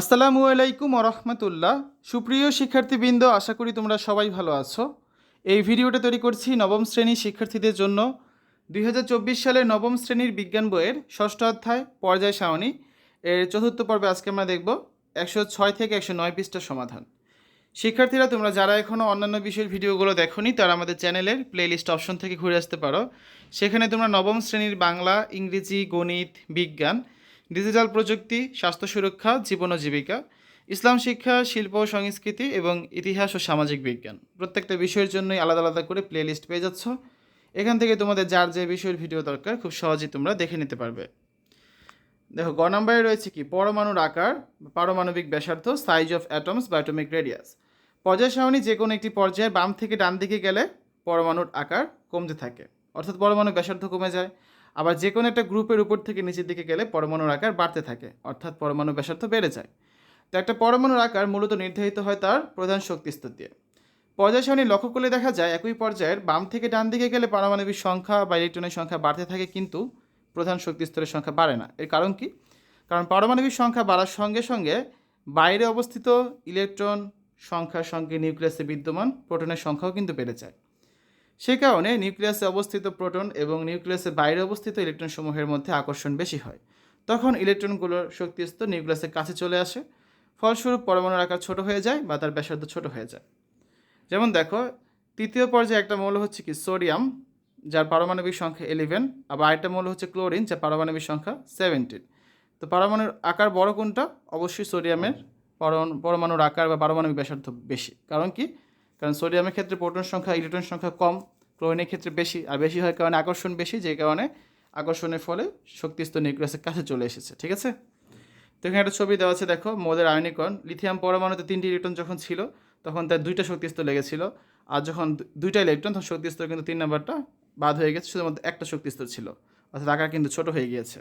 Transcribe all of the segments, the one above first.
আসসালামু আলাইকুম রহমতুল্লাহ। সুপ্রিয় শিক্ষার্থীবৃন্দ, আশা করি তোমরা সবাই ভালো আছো। এই ভিডিওটা তৈরি করছি নবম শ্রেণির শিক্ষার্থীদের জন্য। দুই সালের নবম শ্রেণির বিজ্ঞান বইয়ের ষষ্ঠ অধ্যায়, পর্যায় সারণী। এর চতুর্থ পর্বে আজকে আমরা দেখব একশো ছয় থেকে একশো নয় পৃষ্ঠার সমাধান। শিক্ষার্থীরা, তোমরা যারা এখনও অন্যান্য বিষয়ের ভিডিওগুলো দেখোনি, তারা আমাদের চ্যানেলের প্লেলিস্ট অপশন থেকে ঘুরে আসতে পারো। সেখানে তোমরা নবম শ্রেণির বাংলা, ইংরেজি, গণিত, বিজ্ঞান ডিজিটাল প্রযুক্তি, স্বাস্থ্য সুরক্ষা, জীবন ও জীবিকা, ইসলাম শিক্ষা, শিল্প সংস্কৃতি এবং ইতিহাস ও সামাজিক বিজ্ঞান। প্রত্যেকটা বিষয়ের জন্যই আলাদা আলাদা করে প্লে লিস্ট পেয়ে যাচ্ছ। এখান থেকে তোমাদের যার যে বিষয়ের ভিডিও দরকার, খুব সহজেই তোমরা দেখে নিতে পারবে। দেখো, গ নাম্বারে রয়েছে কি? পরমাণুর আকার, পারমাণবিক ব্যাসার্ধ সাইজ অফ অ্যাটমস বা অ্যাটমিক রেডিয়াস পর্যায় সারণী যে কোনো একটি পর্যায়ে বাম থেকে ডান দিকে গেলে পরমাণুর আকার কমতে থাকে। অর্থাৎ পরমাণু ব্যাসার্ধ কমে যায়। আবার যে কোনো একটা গ্রুপের উপর থেকে নিচের দিকে গেলে পরমাণুর আকার বাড়তে থাকে, অর্থাৎ পরমাণু ব্যাসার্ধ বেড়ে যায়। তো একটা পরমাণুর আকার মূলত নির্ধারিত হয় তার প্রধান শক্তিস্তর দিয়ে। পর্যায় সারণী লক্ষ্য করলে দেখা যায় একই পর্যায়ের বাম থেকে ডান দিকে গেলে পারমাণবিক সংখ্যা বা ইলেকট্রনের সংখ্যা বাড়তে থাকে, কিন্তু প্রধান শক্তিস্তরের সংখ্যা বাড়ে না। এর কারণ কি? কারণ পারমাণবিক সংখ্যা বাড়ার সঙ্গে সঙ্গে বাইরে অবস্থিত ইলেকট্রন সংখ্যার সঙ্গে নিউক্লিয়াসে বিদ্যমান প্রোটনের সংখ্যাও কিন্তু বেড়ে যায়। সে কারণে নিউক্লিয়াসে অবস্থিত প্রোটন এবং নিউক্লিয়াসের বাইরে অবস্থিত ইলেকট্রনসমূহের মধ্যে আকর্ষণ বেশি হয়। তখন ইলেকট্রনগুলোর শক্তিস্তর নিউক্লিয়াসের কাছে চলে আসে, ফলস্বরূপ পরমাণুর আকার ছোট হয়ে যায় বা তার ব্যাসার্ধ ছোট হয়ে যায়। যেমন দেখো, তৃতীয় পর্যায়ে একটা মৌল হচ্ছে কি সোডিয়াম, যার পারমাণবিক সংখ্যা ইলেভেন আবার আরেকটা মৌল হচ্ছে ক্লোরিন, যার পারমাণবিক সংখ্যা সেভেন্টিন। তো পারমাণুর আকার বড় কোনটা? অবশ্যই সোডিয়ামের পরমাণু পরমাণুর আকার বা পারমাণবিক ব্যাসার্ধ বেশি। কারণ কি? কারণ সোডিয়ামের ক্ষেত্রে প্রোটন সংখ্যা ইলেকট্রন সংখ্যা কম, ক্লোরিনের ক্ষেত্রে বেশি, আর বেশি হয় কারণে আকর্ষণ বেশি, যে কারণে আকর্ষণের ফলে শক্তিস্তর নিউক্লিয়াসের কাছে চলে এসেছে, ঠিক আছে? তো এখানে একটা ছবি দেওয়া আছে, দেখো, মোদের আয়নীকরণ। লিথিয়াম পরমাণুতে তিনটি ইলেকট্রন যখন ছিল, তখন তার দুইটা শক্তিস্তর লেগেছিল। আর যখন দুইটা ইলেকট্রন, তখন শক্তিস্তর কিন্তু তিন নাম্বারটা বাদ হয়ে গেছে, শুধুমাত্র একটা শক্তিস্তর ছিল। অর্থাৎ আকার কিন্তু ছোট হয়ে গিয়েছে।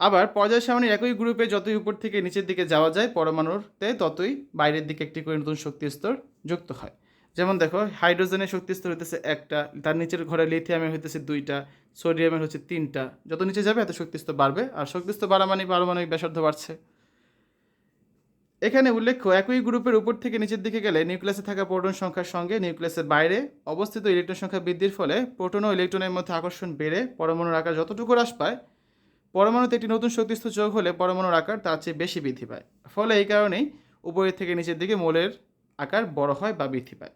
আবার পর্যায় সারণীর একই গ্রুপে যতই উপর থেকে নিচের দিকে যাওয়া যায়, পরমাণুতে ততই বাইরের দিকে একটি করে নতুন শক্তি স্তর যুক্ত হয়। যেমন দেখো, হাইড্রোজেনের শক্তি স্তর হইতেছে একটা, তার নিচের ঘরে লিথিয়ামের হইতেছে দুইটা, সোডিয়ামের হচ্ছে তিনটা। যত নিচে যাবে, এত শক্তি স্তর বাড়বে, আর শক্তি স্তর বাড়া মানে পারমাণবিক ব্যাসার্ধ বাড়ছে। এখানে উল্লেখ্য, একই গ্রুপের উপর থেকে নিচের দিকে গেলে নিউক্লিয়াসে থাকা প্রোটন সংখ্যার সঙ্গে নিউক্লিয়াসের বাইরে অবস্থিত ইলেকট্রন সংখ্যা বৃদ্ধির ফলে প্রোটন ও ইলেকট্রনের মধ্যে আকর্ষণ বেড়ে, পরমাণুর আকার যতটুকু হ্রাস পায় পরমাণুতে একটি নতুন শক্তিস্তর যোগ হলে পরমাণুর আকার তার চেয়ে বেশি বৃদ্ধি পায়। ফলে এই কারণেই উপরের থেকে নিচের দিকে মোলের আকার বড় হয় বা বৃদ্ধি পায়।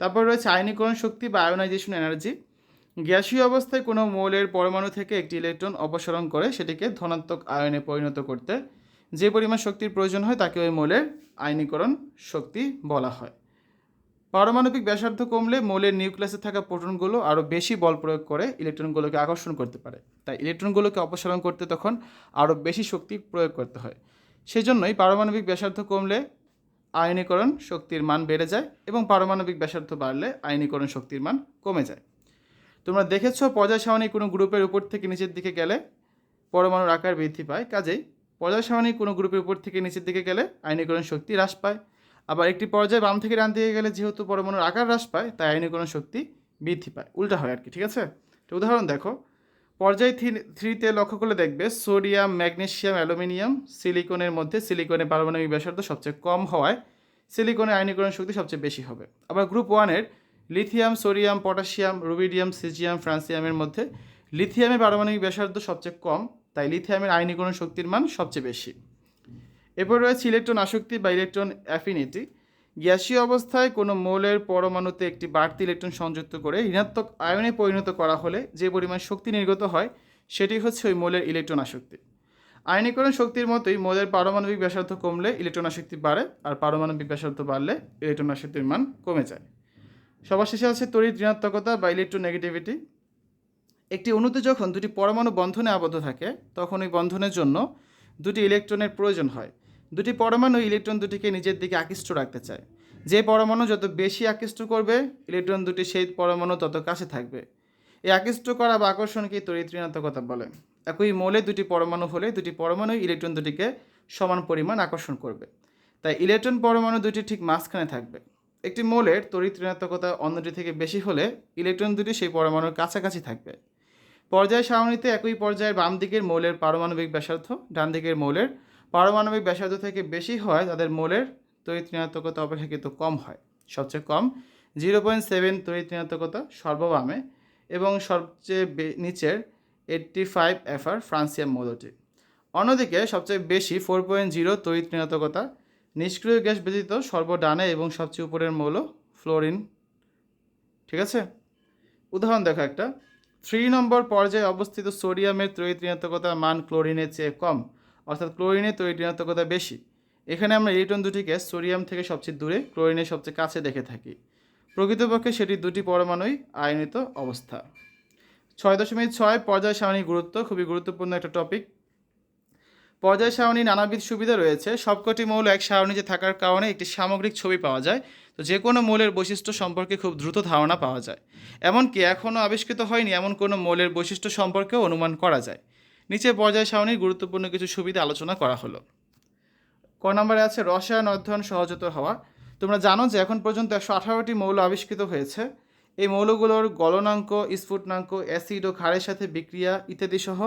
তারপর রয়েছে আয়নীকরণ শক্তি বা আয়োনাইজেশন এনার্জি গ্যাসীয় অবস্থায় কোনো মৌলের পরমাণু থেকে একটি ইলেকট্রন অপসারণ করে সেটিকে ধনাত্মক আয়নে পরিণত করতে যে পরিমাণ শক্তির প্রয়োজন হয় তাকে ওই মৌলের আয়নীকরণ শক্তি বলা হয়। পারমাণবিক ব্যাসার্ধ কমলে মৌলের নিউক্লিয়াসে থাকা প্রোটনগুলো আরও বেশি বল প্রয়োগ করে ইলেকট্রনগুলোকে আকর্ষণ করতে পারে। তাই ইলেকট্রনগুলোকে অপসারণ করতে তখন আরও বেশি শক্তি প্রয়োগ করতে হয়। সেজন্যই পারমাণবিক ব্যাসার্ধ কমলে আয়নীকরণ শক্তির মান বেড়ে যায় এবং পারমাণবিক ব্যাসার্ধ বাড়লে আয়নীকরণ শক্তির মান কমে যায়। তোমরা দেখেছ পর্যায় সারণী কোনো গ্রুপের উপর থেকে নিচের দিকে গেলে পরমাণুর আকার বৃদ্ধি পায়। কাজেই পর্যায় সারণী কোনো গ্রুপের উপর থেকে নিচের দিকে গেলে আয়নীকরণ শক্তি হ্রাস পায়। আবার একটি পর্যায়ে বাম থেকে ডান দিকে গেলে যেহেতু পরমাণুর আকার হ্রাস পায়, তাই আয়নীকরণ শক্তি বৃদ্ধি পায়। উল্টা হয় আর কি ঠিক আছে? তো উদাহরণ দেখো, পর্যায় থ্রি- থ্রিতে লক্ষ্য করলে দেখবে সোডিয়াম, ম্যাগনেসিয়াম, অ্যালুমিনিয়াম সিলিকনের মধ্যে সিলিকনের পারমাণবিক ব্যাসার্ধ সবচেয়ে কম হওয়ায় সিলিকনের আয়নীকরণ শক্তি সবচেয়ে বেশি হবে। আবার গ্রুপ ওয়ানের lithium, sodium, potassium, rubidium, caesium, ফ্রান্সিয়ামের মধ্যে লিথিয়ামের পারমাণবিক ব্যাসার্ধ সবচেয়ে কম, তাই লিথিয়ামের আয়নীকরণ শক্তির মান সবচেয়ে বেশি। এরপর রয়েছে ইলেকট্রন আসক্তি বা ইলেকট্রন অ্যাফিনিটি গ্যাসীয় অবস্থায় কোনো মৌলের পরমাণুতে একটি বাড়তি ইলেকট্রন সংযুক্ত করে ঋণাত্মক আয়নে পরিণত করা হলে যে পরিমাণ শক্তি নির্গত হয়, সেটি হচ্ছে ওই মৌলের ইলেকট্রন আসক্তি। আয়নীকরণ শক্তির মতোই মৌলের পারমাণবিক ব্যাসার্ধ কমলে ইলেকট্রন আসক্তি বাড়ে আর পারমাণবিক ব্যাসার্ধ বাড়লে ইলেকট্রন আসক্তির মান কমে যায়। সবার শেষে আছে তড়িৎ ঋণাত্মকতা বা ইলেকট্রোনেগেটিভিটি একটি অণুতে যখন দুটি পরমাণু বন্ধনে আবদ্ধ থাকে, তখন ওই বন্ধনের জন্য দুটি ইলেকট্রনের প্রয়োজন হয়। দুটি পরমাণু ইলেকট্রন দুটিকে নিজের দিকে আকৃষ্ট রাখতে চায়। যে পরমাণু যত বেশি আকৃষ্ট করবে, ইলেকট্রন দুটি সেই পরমাণু তত কাছে থাকবে। এই আকৃষ্ট করা বা আকর্ষণকে তড়িৎ বলে। একই মৌলে দুটি পরমাণু হলে দুটি পরমাণু ইলেকট্রন দুটিকে সমান পরিমাণ আকর্ষণ করবে। তাই ইলেকট্রন পরমাণু দুটি ঠিক মাঝখানে থাকবে। একটি মৌলের তড়িৎ ঋণাত্মকতা অন্যটি থেকে বেশি হলে ইলেকট্রন দুটি সেই পরমাণুর কাছাকাছি থাকবে। পর্যায় সারণীতে একই পর্যায়ের বাম দিকের মৌলের পারমাণবিক ব্যাসার্ধ ডান দিকের মৌলের পারমাণবিক ব্যাসার্ধ থেকে বেশি হয় তাদের মোলের তড়িৎ ঋণাত্মকতা অপেক্ষাকৃত কম হয়। সবচেয়ে কম জিরো পয়েন্ট সেভেন তড়িৎ ঋণাত্মকতা সর্ববামে এবং সবচেয়ে নিচের এইট্টি ফাইভ এফআর ফ্রান্সিয়াম মৌলটি। অন্যদিকে সবচেয়ে বেশি ফোর পয়েন্ট জিরো তড়িৎ ঋণাত্মকতা নিষ্ক্রিয় গ্যাস ব্যতীত সর্বডানে এবং সবচেয়ে উপরের মৌল ফ্লোরিন। ঠিক আছে? উদাহরণ দেখো একটা। থ্রি নম্বর পর্যায়ে অবস্থিত সোডিয়ামের তড়িৎ ঋণাত্মকতার মান ক্লোরিনের চেয়ে কম। অর্থাৎ ক্লোরিনের তৈরি ঋণাত্মকতা বেশি। এখানে আমরা ইলেকট্রন দুটিকে সোডিয়াম থেকে সবচেয়ে দূরে, ক্লোরিনের সবচেয়ে কাছে দেখে থাকি। প্রকৃতপক্ষে সেটি দুটি পরমাণুই আয়নিত অবস্থা। ছয় দশমিক ছয় পর্যায় সারণীর গুরুত্ব খুবই গুরুত্বপূর্ণ একটা টপিক পর্যায় সারণী নানাবিধ সুবিধা রয়েছে। সবকটি মৌল এক সারণীতে থাকার কারণে একটি সামগ্রিক ছবি পাওয়া যায়। তো যে কোনো মৌলের বৈশিষ্ট্য সম্পর্কে খুব দ্রুত ধারণা পাওয়া যায়। এমনকি এখনও আবিষ্কৃত হয়নি এমন কোনো মৌলের বৈশিষ্ট্য সম্পর্কেও অনুমান করা যায়। নিচে পর্যায় সারণীর গুরুত্বপূর্ণ কিছু সুবিধা আলোচনা করা হলো। ক নম্বরে আছে রসায়ন অধ্যয়ন সহজতর হওয়া। তোমরা জানো যে এখন পর্যন্ত একশো আঠারোটি মৌল আবিষ্কৃত হয়েছে। এই মৌলগুলোর গলনাঙ্ক, স্ফুটনাঙ্ক, অ্যাসিড ও ক্ষারের সাথে বিক্রিয়া ইত্যাদি সহ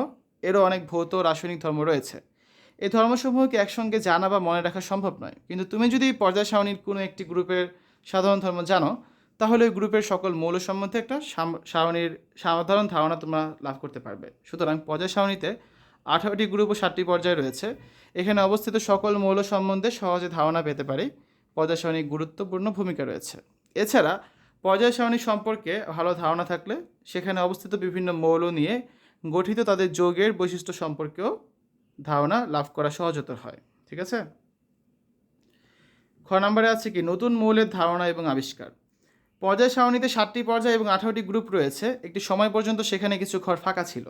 এরও অনেক ভৌত রাসায়নিক ধর্ম রয়েছে। এই ধর্মসমূহকে একসঙ্গে জানা বা মনে রাখা সম্ভব নয়। কিন্তু তুমি যদি পর্যায় সারণীর কোনো একটি গ্রুপের সাধারণ ধর্ম জানো তাহলে ওই গ্রুপের সকল মৌল সম্বন্ধে একটা সারণীর সাধারণ ধারণা তোমরা লাভ করতে পারবে। সুতরাং পর্যায় সারণীতে আঠারোটি গ্রুপ ও সাতটি পর্যায় রয়েছে। এখানে অবস্থিত সকল মৌল সম্বন্ধে সহজে ধারণা পেতে পারি। পর্যায় সারণীর গুরুত্বপূর্ণ ভূমিকা রয়েছে। এছাড়া পর্যায় সারণী সম্পর্কে ভালো ধারণা থাকলে সেখানে অবস্থিত বিভিন্ন মৌল নিয়ে গঠিত তাদের যোগের বৈশিষ্ট্য সম্পর্কেও ধারণা লাভ করা সহজতর হয়। ঠিক আছে? খ নম্বরে আছে কি? নতুন মৌলের ধারণা এবং আবিষ্কার। পর্যায় সারণীতে সাতটি পর্যায় এবং আঠারোটি গ্রুপ রয়েছে। একটি সময় পর্যন্ত সেখানে কিছু ঘর ফাঁকা ছিল।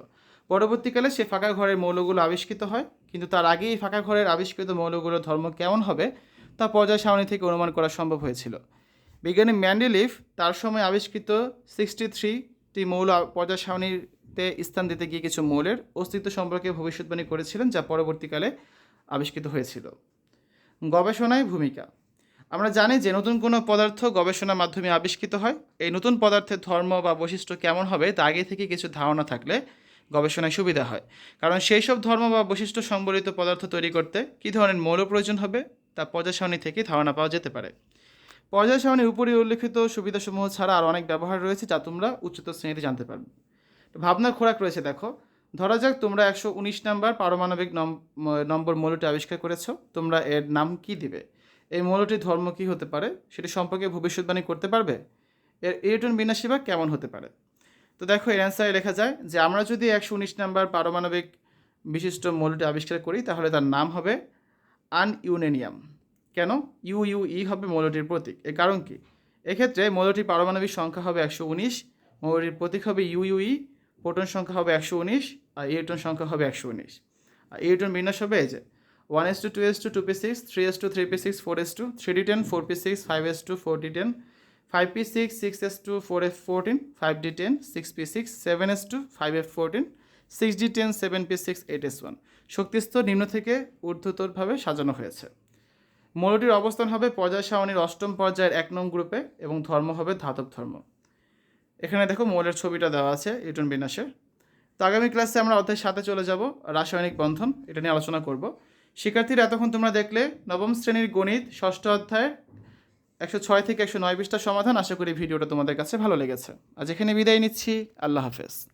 পরবর্তীকালে সে ফাঁকা ঘরের মৌলগুলো আবিষ্কৃত হয়। কিন্তু তার আগে এই ফাঁকা ঘরের আবিষ্কৃত মৌলগুলোর ধর্ম কেমন হবে, তা পর্যায় সারণী থেকে অনুমান করা সম্ভব হয়েছিল। বিজ্ঞানী ম্যান্ডেলিফ তার সময় আবিষ্কৃত সিক্সটি থ্রিটি মৌল পর্যায় সারণীতে স্থান দিতে গিয়ে কিছু মৌলের অস্তিত্ব সম্পর্কে ভবিষ্যৎবাণী করেছিলেন, যা পরবর্তীকালে আবিষ্কৃত হয়েছিল। গবেষণায় ভূমিকা। আমরা জানি যে নতুন কোনো পদার্থ গবেষণার মাধ্যমে আবিষ্কৃত হয়। এই নতুন পদার্থের ধর্ম বা বৈশিষ্ট্য কেমন হবে তা আগে থেকে কিছু ধারণা থাকলে গবেষণায় সুবিধা হয়। কারণ সেই সব ধর্ম বা বৈশিষ্ট্য সম্বলিত পদার্থ তৈরি করতে কী ধরনের মৌল প্রয়োজন হবে তা পর্যায় থেকে ধারণা পাওয়া যেতে পারে। পর্যায় উপরে উল্লেখিত সুবিধাসমূহ ছাড়া আরও অনেক ব্যবহার রয়েছে যা তোমরা উচ্চতর শ্রেণীতে জানতে পারবে। ভাবনার খোরাক রয়েছে, দেখো। ধরা যাক তোমরা একশো উনিশ নাম্বার পারমাণবিক নম- নম্বর মৌলটি আবিষ্কার করেছ। তোমরা এর নাম কি দিবে? এই মৌলটির ধর্ম কী হতে পারে? সেটি সম্পর্কে ভবিষ্যৎবাণী করতে পারবে? এর ইলেকট্রন বিন্যাসী বা কেমন হতে পারে? তো দেখো, এর অ্যান্সারে লেখা যায় যে, আমরা যদি একশো উনিশ নাম্বার পারমাণবিক বিশিষ্ট মৌলটি আবিষ্কার করি, তাহলে তার নাম হবে আনইউরেনিয়াম কেন? ইউ ইউ ই হবে মৌলটির প্রতীক। এর কারণ কি? এক্ষেত্রে মৌলটির পারমাণবিক সংখ্যা হবে একশো উনিশ, মৌলটির প্রতীক হবে ইউ ইউ ই, প্রোটন সংখ্যা হবে একশো উনিশ, আর ইলেকট্রন সংখ্যা হবে একশো উনিশ। আর ইলেকট্রন বিন্যাস হবে এই যে one s two two s two two p six three s two three p six four s two three d ten four p six five s two four d ten five p six six s two four f fourteen five d ten six p six seven s two five f fourteen six d ten seven p six eight s one শক্তিস্তর নিম্ন থেকে ঊর্ধ্বতরভাবে সাজানো হয়েছে। মৌলটির অবস্থান হবে পর্যায় সারণীর অষ্টম পর্যায়ের এক নং গ্রুপে এবং ধর্ম হবে ধাতব ধর্ম। এখানে দেখো মৌলের ছবিটা দেওয়া আছে ইউটন বিন্যাসের। তো আগামী ক্লাসে আমরা অধ্যায় সাথে চলে যাব, রাসায়নিক বন্ধন, এটা নিয়ে আলোচনা করব। শিক্ষার্থীরা, এতক্ষণ তোমরা দেখলে নবম শ্রেণির গণিত, ষষ্ঠ অধ্যায়, একশো ছয় থেকে একশো নয় বিশটা সমাধান। আশা করি ভিডিওটা তোমাদের কাছে ভালো লেগেছে। আজ এখানে বিদায় নিচ্ছি। আল্লাহ হাফেজ।